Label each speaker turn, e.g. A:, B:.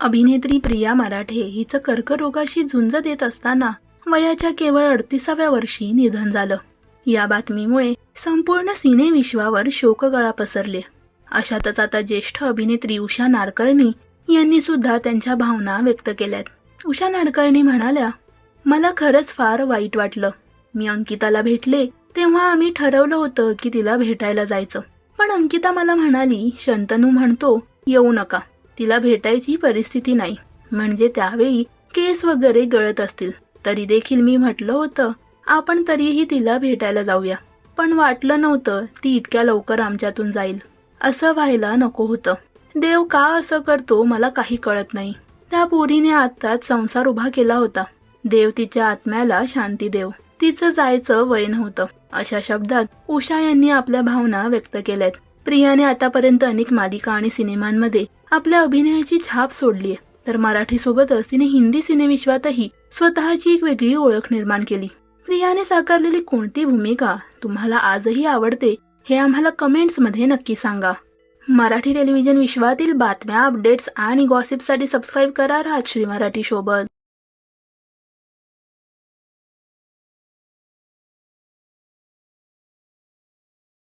A: अभिनेत्री प्रिया मराठे हिचं कर्करोगाशी झुंज देत असताना वयाच्या केवळ अडतिसाव्या वर्षी निधन झालं. या बातमीमुळे संपूर्ण सिनेविश्वावर शोकगळा पसरले. अशातच आता ज्येष्ठ अभिनेत्री उषा नाडकर्णी यांनी सुद्धा त्यांच्या भावना व्यक्त केल्यात. उषा नाडकर्णी म्हणाल्या मला खरंच फार वाईट वाटलं. मी अंकिताला भेटले तेव्हा आम्ही ठरवलं होतं की तिला भेटायला जायचं. पण अंकिता मला म्हणाली शंतनू म्हणतो येऊ नका. तिला भेटायची परिस्थिती नाही. म्हणजे त्यावेळी केस वगैरे गळत असतील. तरी देखील मी म्हटलं होतं आपण तरीही तिला भेटायला जाऊया. पण वाटलं नव्हतं ती इतक्या लवकर आमच्यातून जाईल. असं व्हायला नको होतं. देव का असं करतो मला काही कळत नाही. त्या पोरीने आत्ताच संसार उभा केला होता. देव तिच्या आत्म्याला शांती देव. तिचं जायचं वय नव्हतं. अशा शब्दात उषा यांनी आपल्या भावना व्यक्त केल्यात. प्रियाने आतापर्यंत अनेक मालिका आणि सिनेमांमध्ये आपल्या अभिनयाची छाप सोडली तर मराठी सोबतच तिने हिंदी सिनेविश्वातही स्वतःची एक वेगळी ओळख निर्माण केली. प्रियाने साकारलेली कोणती भूमिका तुम्हाला आजही आवडते हे आम्हाला कमेंट्समध्ये नक्की सांगा. मराठी टेलिव्हिजन विश्वातील बातम्या अपडेट्स आणि गॉसिपसाठी सबस्क्राईब करा राजश्री मराठी सोबत